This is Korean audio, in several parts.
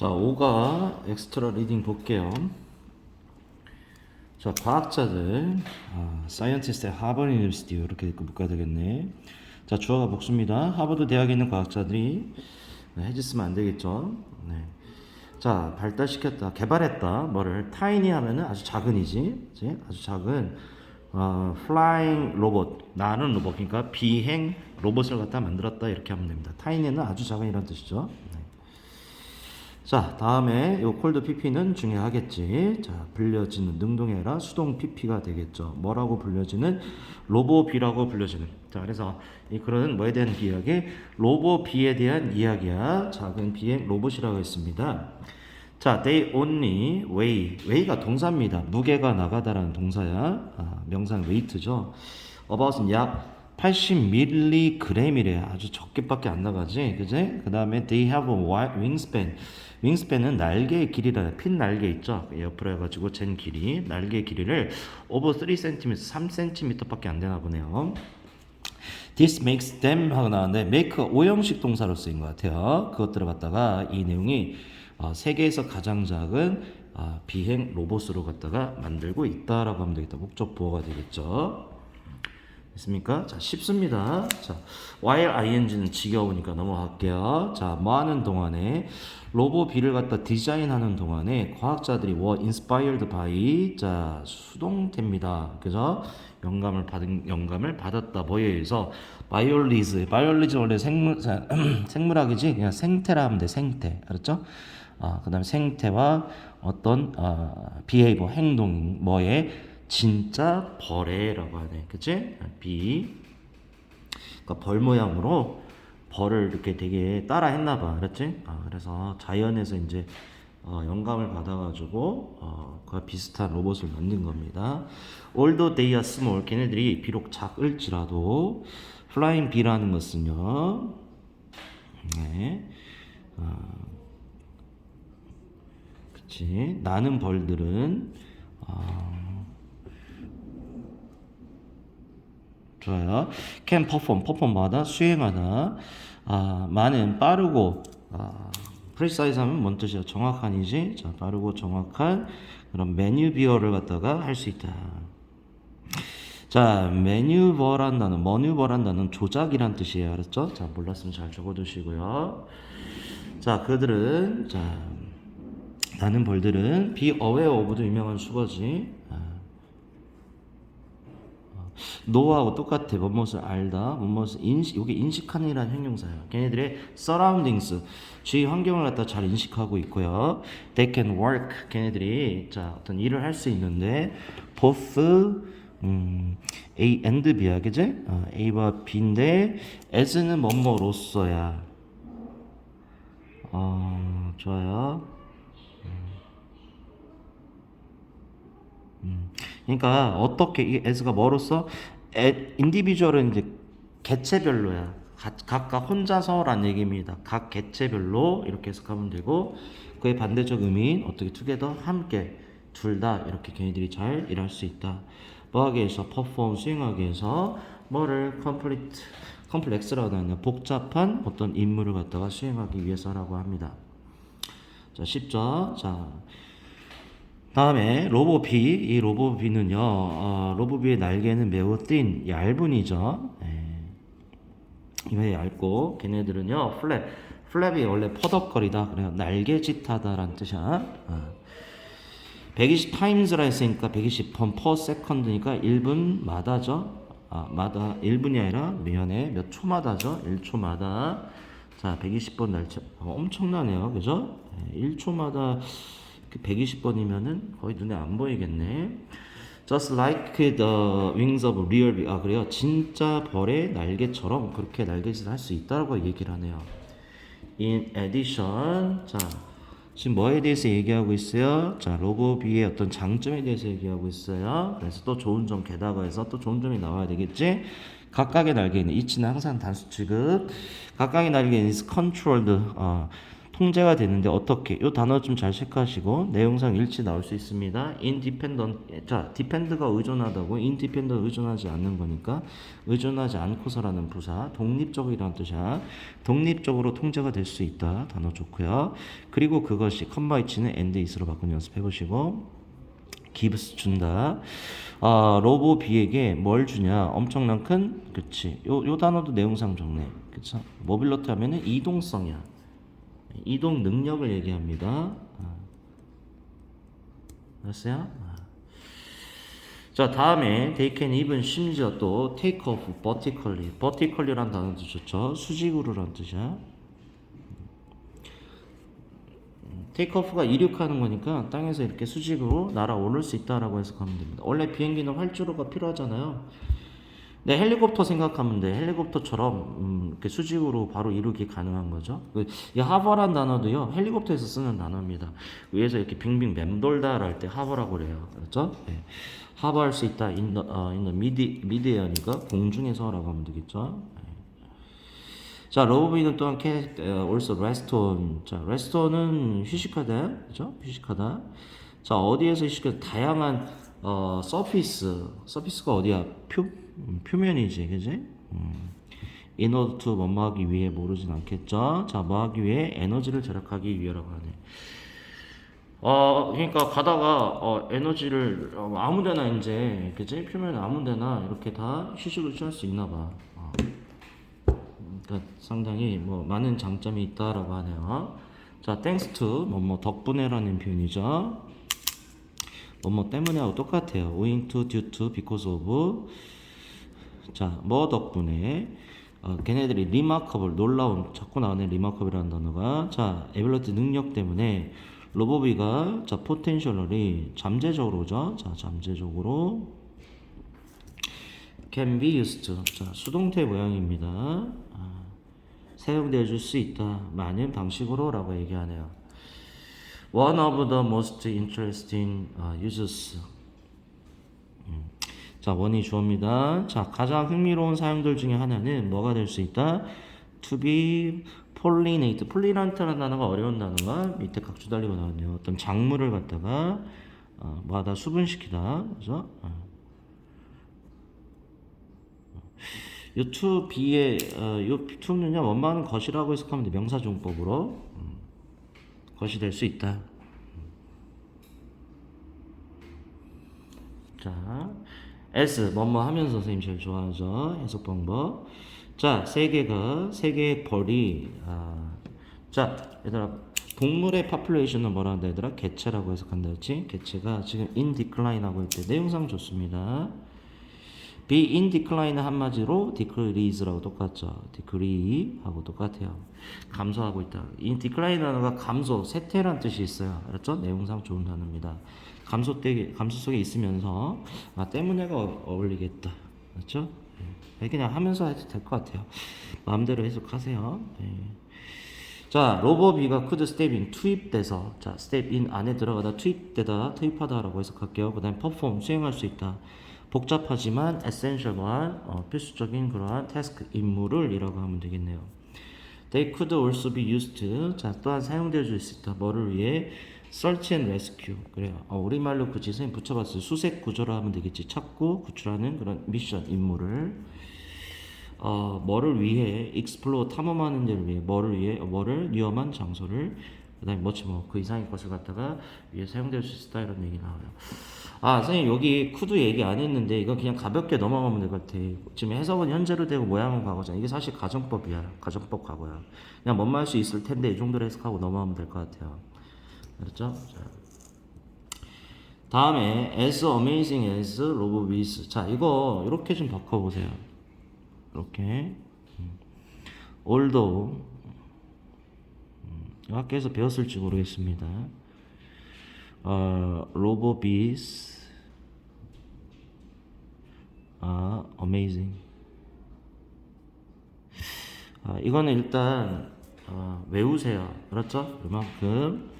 자, 5가 엑스트라 리딩 볼게요. 자, 과학자들, 아, 사이언티스트의 하버드 유니버시티 이렇게 묶어야 되겠네. 자, 주어가 복수입니다. 하버드 대학에 있는 과학자들이 네, 해지 쓰면 안 되겠죠. 네. 자, 발달시켰다, 개발했다. 뭐를 타이니 하면은 아주 작은이지, 그치? 아주 작은 어, 플라잉 로봇, 나는 로봇, 그러니까 비행 로봇을 갖다 만들었다 이렇게 하면 됩니다. 타이니는 아주 작은 이런 뜻이죠. 네. 자, 다음에 요 콜드 PP는 중요하겠지. 자, 불려지는 능동해라 수동 PP가 되겠죠. 뭐라고 불려지는 로보비라고 불려지는. 자, 그래서 이 글은 뭐에 대한 이야기? 로보비에 대한 이야기야. 작은 비행 로봇이라고 했습니다. 자, they only weigh. weigh가 동사입니다. 무게가 나가다라는 동사야. 아, 명상 weight죠. about은 약 80mg이래. 아주 적게밖에 안 나가지. 그지? 그 다음에 they have a wide wingspan. 윙스팬은 날개의 길이라 핀 날개 있죠. 옆으로 해가지고 잰 길이 날개 길이를 over 3cm, 3cm밖에 안 되나 보네요. This makes them 하고 나왔는데 make 오형식 동사로 쓰인 것 같아요. 그것들을 갖다가 이 내용이 어, 세계에서 가장 작은 아, 비행 로봇으로 갖다가 만들고 있다라고 하면 되겠다. 목적 보호가 되겠죠. 됐습니까? 자, 쉽습니다. 자, while ing는 지겨우니까 넘어갈게요. 자, 뭐 하는 동안에 로봇 B를 갖다 디자인하는 동안에 과학자들이 were inspired by 자, 수동태입니다. 그죠? 영감을 받은 영감을 받았다. 뭐에 의해서 바이올리즈. 바이올리즈 원래 생물 자, 생물학이지. 그냥 생태라 하면 돼. 생태. 알았죠? 아, 그다음에 생태와 어떤 아, 비헤이버 행동 뭐에 진짜 벌에라고 하네. 그치? 비. 그러니까 벌 모양으로 벌을 이렇게 되게 따라 했나 봐. 그렇지? 아, 그래서 자연에서 이제 어, 영감을 받아가지고 어, 그와 비슷한 로봇을 만든 겁니다. Although they are small, 걔네들이 비록 작을지라도 flying bee라는 것은요. 네. 어, 그치. 나는 벌들은 어, 좋아요. can perform, perform하다, 수행하다. 아, 많은 빠르고 아, precise 하면 뭔 뜻이야? 정확한이지. 자, 빠르고 정확한 그런 매뉴비어를 갖다가 할 수 있다. 자, 매뉴버란다는 머뉴버란다는 조작이란 뜻이에요. 알았죠? 자, 몰랐으면 잘 적어두시고요. 자, 그들은 자 나는 벌들은 be aware of도 유명한 수거지. 아. 노하고 똑같아. 뭐뭇을 알다. 뭐뭇을 인식. 이게 인식하는이라는 형용사예요. 걔네들의 surroundings, 주위 환경을 갖다 잘 인식하고 있고요. They can work. 걔네들이 자 어떤 일을 할 수 있는데 both 음, A and B야, 그지? 어, A와 B인데 as는 뭐뭐로서야. 어, 좋아요. 그러니까 어떻게 이 as가 뭐로서 인디비주얼은 이제 개체별로야. 각- 각각 혼자서란 얘기입니다. 각 개체별로 이렇게 해석하면 되고 그의 반대적 의미인 어떻게 투게더 함께 둘 다 이렇게 걔네들이 잘 일할 수 있다. 뭐하기 위해서 perform 수행하기 위해서 뭐를 complete 컴플렉스라고 하는 복잡한 어떤 임무를 갖다가 수행하기 위해서라고 합니다. 자, 쉽죠? 자, 다음에 로보비 이 로보비는요 어, 로보비의 날개는 매우 띤 얇은이죠. 예. 왜 얇고 걔네들은요 플랩 플랩이 원래 퍼덕거리다 그래요. 날개짓하다라는 뜻이야. 어. 120 times라 했으니까 120번 per second니까 1분마다죠. 아, 마다 1분이 아니라 미연에 몇 초마다죠? 1초마다. 자 120번 날짜 어, 엄청나네요. 그죠? 1초마다 120번이면은 거의 눈에 안 보이겠네. Just like the wings of real. 아 그래요. 진짜 벌의 날개처럼 그렇게 날개짓을 할 수 있다고 얘기를 하네요. In addition, 자 지금 뭐에 대해서 얘기하고 있어요? 자 로보비의 어떤 장점에 대해서 얘기하고 있어요. 그래서 또 좋은 점 게다가 해서 또 좋은 점이 나와야 되겠지. 각각의 날개는 이치는 항상 단수 취급. 각각의 날개는 is controlled. 어, 통제가 되는데 어떻게? 이 단어 좀 잘 체크하시고 내용상 일치 나올 수 있습니다. independent 자 depend가 의존하다고 independent 의존하지 않는 거니까 의존하지 않고서라는 부사 독립적이라는 뜻이야. 독립적으로 통제가 될 수 있다. 단어 좋고요. 그리고 그것이 컴바이치는 and is로 바꾼 연습해 보시고 기브스 준다. 아, 로보 B에게 뭘 주냐? 엄청난 큰, 그치. 요, 요 단어도 내용상 적네. 그쵸? 모빌러티 하면은 이동성이야. 이동 능력을 얘기합니다. 아. 알았어요? 아. 자, 다음에 they can even 심지어 또 take off vertically. vertically란 단어도 좋죠. 수직으로란 뜻이야. 테이크오프가 이륙하는 거니까 땅에서 이렇게 수직으로 날아오를 수 있다라고 해석하면 됩니다. 원래 비행기는 활주로가 필요하잖아요. 네, 헬리콥터 생각하면 돼. 헬리콥터처럼 음, 이렇게 수직으로 바로 이루기 가능한 거죠. 그, 이 하버란 단어도요, 헬리콥터에서 쓰는 단어입니다. 위에서 이렇게 빙빙 맴돌다를 할때 하버라고 그래요. 그렇죠? 네. 하버할 수 있다. the mid, midair니까 공중에서라고 하면 되겠죠. 자, 로보비는 또한 캐, 어, also 레스톤. 자, 레스톤은 휴식하다. 그죠? 휴식하다. 자, 어디에서 휴식하다? 다양한, 어, 서피스. 서피스가 어디야? 표, 음, 표면이지. 그지? 음. in order to 뭐뭐 하기 위해 모르진 않겠죠? 자, 뭐 하기 위해? 에너지를 절약하기 위해라고 하네. 어, 그러니까 가다가, 어, 에너지를, 어, 아무 데나 이제, 그지? 표면 아무 데나 이렇게 다 휴식을 취할 수 있나 봐. 어. 그러니까 상당히 뭐 많은 장점이 있다라고 하네요. 자, thanks to 뭐뭐 덕분에라는 표현이죠. 뭐뭐 때문에하고 똑같아요. owing to, due to, because of. 자, 뭐 덕분에 어, 걔네들이 remarkable 놀라운 자꾸 나오는 remarkable이라는 단어가 자, ability 능력 때문에 로보비가 자, potentially 잠재적으로죠. 자, 잠재적으로 can be used. 자, 수동태 모양입니다. 아, 사용되어 줄 수 있다. 많은 방식으로 라고 얘기하네요. One of the most interesting uh, uses. 음. 자, 원이 주어입니다. 자, 가장 흥미로운 사용들 중에 하나는 뭐가 될 수 있다? To be pollinate. pollinat라는 단어가 어려운 단어가 밑에 각주 달리고 나왔네요. 어떤 작물을 갖다가 어, 뭐하다 수분시키다. 그죠? 어. 요 to be의 어, 요 to는요 원만한 것이라고 해석하면 돼 명사종법으로 음, 것이 될 수 있다. 자, S 뭐뭐 하면서 선생님 제일 좋아하죠 해석 방법. 자, 세 개가 세 개의 벌이 아, 자 얘들아 동물의 파퓰레이션은 뭐라 한다 얘들아 개체라고 해석한다 그렇지? 개체가 지금 in decline 하고 있대 내용상 좋습니다. be in decline 한마디로 decrease라고 똑같죠. decrease 하고 똑같아요. 감소하고 있다. in decline 단어가 감소, 쇠퇴란 뜻이 있어요. 알았죠? 내용상 좋은 단어입니다. 감소 때 감소 속에 있으면서 아 때문에가 어- 어울리겠다. 그렇죠? 네. 그냥 하면서 해도 될 것 같아요. 마음대로 해석하세요. 네. 자, 로버비가 could step in 투입돼서 자, step in 안에 들어가다 투입되다 투입하다라고 해석할게요. 그 다음 perform 수행할 수 있다. 복잡하지만 essential한 어, 필수적인 그러한 태스크 임무를 이라고 하면 되겠네요. They could also be used. 자, 또한 줄수 있다. 뭐를 위해? Search and rescue. 그래요. 어, 우리말로 그 지선이 붙여봤어요. 수색 구조로 하면 되겠지. 찾고 구출하는 그런 미션 임무를. 어, 뭐를 위해? explore 탐험하는 데를 위해. 뭐를 위해? 어, 뭐를? 위험한 장소를. 그다음에 뭐지 뭐 그 이상의 것을 갖다가 위해 사용될 수 있다 이런 얘기 나와요. 아 선생님 여기 쿠드 얘기 안 했는데 이거 그냥 가볍게 넘어가면 될 것 같아. 지금 해석은 현재로 되고 모양은 과거잖아. 이게 사실 가정법이야. 가정법 과거야. 그냥 뭔말수 있을 텐데 이 정도로 해석하고 넘어가면 될 것 같아요. 그렇죠? 자. 다음에 as amazing as robo with. 자 이거 이렇게 좀 바꿔보세요. 이렇게. 음. although 음, 학교에서 배웠을지 모르겠습니다. 어, 로보비스 아, amazing. 아, 이거는 일단 어, 외우세요. 그렇죠? 그만큼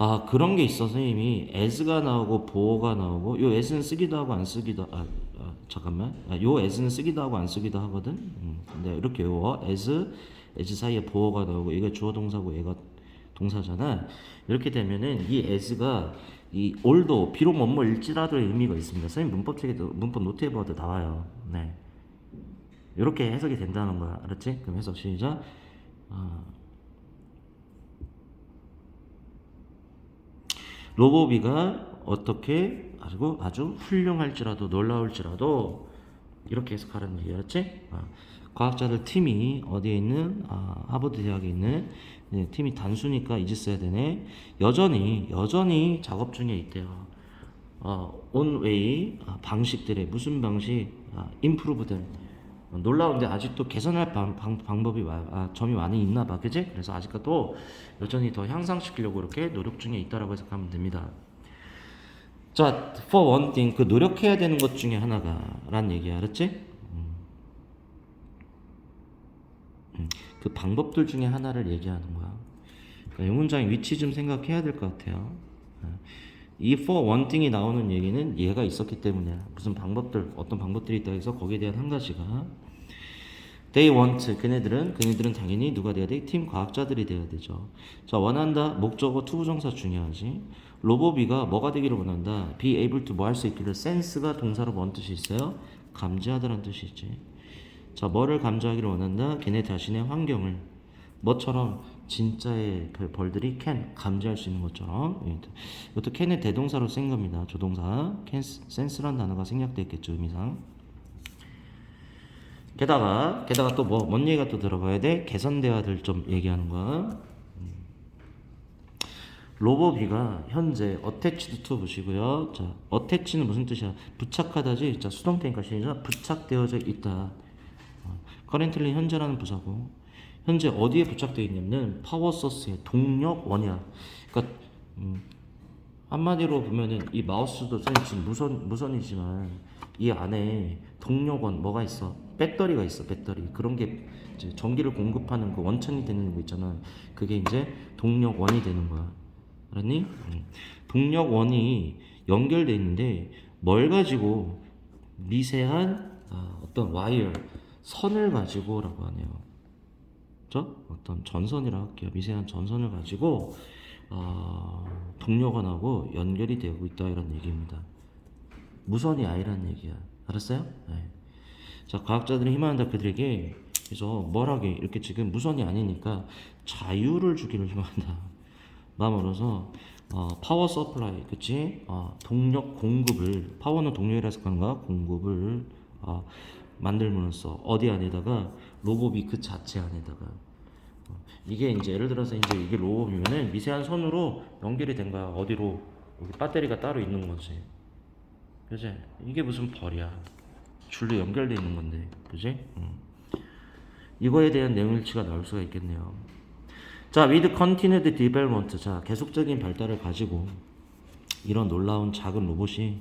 아 그런 게 있어 선생님이 as가 나오고 보어가 나오고 요 as는 쓰기도 하고 안 쓰기도 아, 아 잠깐만 아, 요 as는 쓰기도 하고 안 쓰기도 하거든. 음, 근데 이렇게 외워 as as 사이에 보어가 나오고 이게 주어 동사고 얘가 동사잖아. 이렇게 되면은 이 as가 이 올도 비록 뭐뭐일지라도의 의미가 있습니다. 선생님 문법 책에도 문법 노트에 봐도 나와요. 네. 이렇게 해석이 된다는 거야. 알았지? 그럼 해석 시작. 아. 로보비가 어떻게 아주 아주 훌륭할지라도 놀라울지라도 이렇게 해석하라는 얘기 알았지? 아, 과학자들 팀이 어디에 있는 아, 하버드 대학에 있는 네, 팀이 단수니까 이제 써야 되네. 여전히 여전히 작업 중에 있대요. 어, 온웨이 아, 방식들의 무슨 방식 아, 임프루브된 어, 놀라운데 아직도 개선할 방, 방, 방법이 마- 아, 점이 많이 있나 봐. 그지? 그래서 아직도 여전히 더 향상시키려고 이렇게 노력 중에 있다라고 해석하면 됩니다. 자 for one thing 그 노력해야 되는 것 중에 하나가 라는 얘기 알았지? 음. 음, 그 방법들 중에 하나를 얘기하는 거야. 그러니까 이 문장의 위치 좀 생각해야 될 것 같아요 어. 이 for one thing이 나오는 얘기는 얘가 있었기 때문에 무슨 방법들 어떤 방법들이 있다 해서 거기에 대한 한 가지가 they want 그네들은 그네들은 당연히 누가 돼야 돼? 팀 과학자들이 돼야 되죠. 자 원한다 목적어 투부정사 중요하지. 로보비가 뭐가 되기를 원한다. be able to 뭐 할 수 있기를 sense가 동사로 뭔 뜻이 있어요? 감지하다라는 뜻이 있지. 자 뭐를 감지하기를 원한다. 걔네 자신의 환경을 뭐처럼 진짜의 그 벌들이 can 감지할 수 있는 것처럼 예, 이것도 can의 대동사로 쓴 겁니다. 조동사 can sense란 단어가 생략돼 있겠죠 의미상. 게다가 게다가 또 뭐 뭔 얘기가 또 들어가야 돼? 개선돼야 될 점 얘기하는 거야. 음. 로보비가 현재 attached to 보시고요. 자, attach는 무슨 뜻이야? 부착하다지. 자, 수동태니까 시작. 부착되어져 있다. 어, currently 현재라는 부사고 현재 어디에 부착되어 있냐면 파워 소스의 동력 원이야. 그러니까 음, 한마디로 보면은 이 마우스도 지금 무선 무선이지만 이 안에 동력원 뭐가 있어? 배터리가 있어. 배터리 그런 게 이제 전기를 공급하는 그 원천이 되는 거 있잖아. 그게 이제 동력원이 되는 거야. 알았니? 음. 동력원이 연결돼 있는데 뭘 가지고 미세한 아, 어떤 와이어 선을 가지고라고 하네요. 어떤 전선이라 할게요. 미세한 전선을 가지고 어, 동력원하고 연결이 되고 있다 이런 얘기입니다. 무선이 아니라는 얘기야. 알았어요? 네. 자, 과학자들이 희망한다 그들에게 그래서 뭘하게 이렇게 지금 무선이 아니니까 자유를 주기를 희망한다. 마음으로서 어, 파워 서플라이, 그치? 어, 동력 공급을 파워는 동력이라서 거야. 공급을 어, 만들면서 어디 안에다가 로봇이 그 자체 안에다가 어, 이게 이제 예를 들어서 이제 이게 로봇이면은 미세한 선으로 연결이 된 거야. 어디로 여기 배터리가 따로 있는 거지. 그지? 이게 무슨 벌이야. 줄로 연결돼 있는 건데, 그지? 음. 이거에 대한 내용일치가 나올 수가 있겠네요. 자, with continued development. 자, 계속적인 발달을 가지고 이런 놀라운 작은 로봇이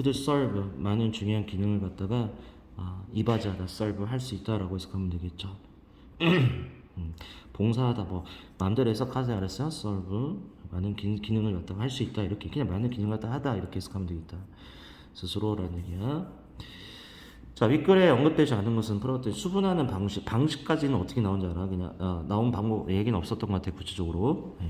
could serve 많은 중요한 기능을 갖다가 아, 이바지하다 serve 할 수 있다라고 해석하면 되겠죠. 음, 봉사하다 뭐 마음대로 해석하세요 알았어요? serve 많은 기, 기능을 갖다가 할 수 있다 이렇게 그냥 많은 기능을 갖다 하다 이렇게 해석하면 되겠다. 스스로라는 얘기야. 자 윗글에 언급되지 않은 것은 프로그램 수분하는 방식 방식까지는 어떻게 나온지 알아? 그냥 어, 나온 방법 얘기는 없었던 것 같아 구체적으로. 네.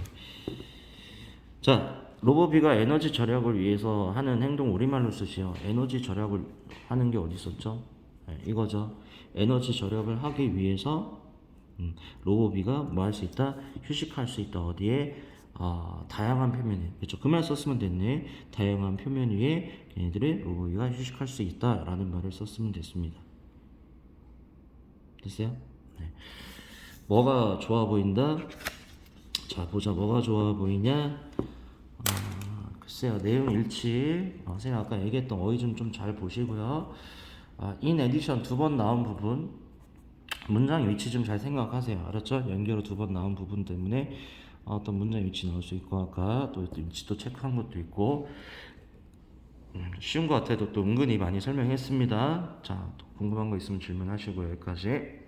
자 로보비가 에너지 절약을 위해서 하는 행동 우리말로 쓰시오. 에너지 절약을 하는 게 어디 있었죠? 네, 이거죠. 에너지 절약을 하기 위해서 음, 로보비가 뭐 할 수 있다? 휴식할 수 있다. 어디에? 아, 다양한 표면에 그렇죠. 그말 썼으면 됐네. 다양한 표면 위에 걔네들의 로보비가 휴식할 수 있다라는 말을 썼으면 됐습니다. 됐어요? 네. 뭐가 좋아 보인다? 자 보자 뭐가 좋아 보이냐? 아, 글쎄요 내용 일치. 어, 선생님 아까 얘기했던 어휘 좀 좀 잘 보시고요. 아, in addition 두 번 나온 부분 문장 위치 좀 잘 생각하세요. 알았죠? 연결로 두 번 나온 부분 때문에 어떤 문장 위치 나올 수 있고 아까 또 위치도 체크한 것도 있고 음, 쉬운 것 같아도 또 은근히 많이 설명했습니다. 자, 또 궁금한 거 있으면 질문하시고 여기까지.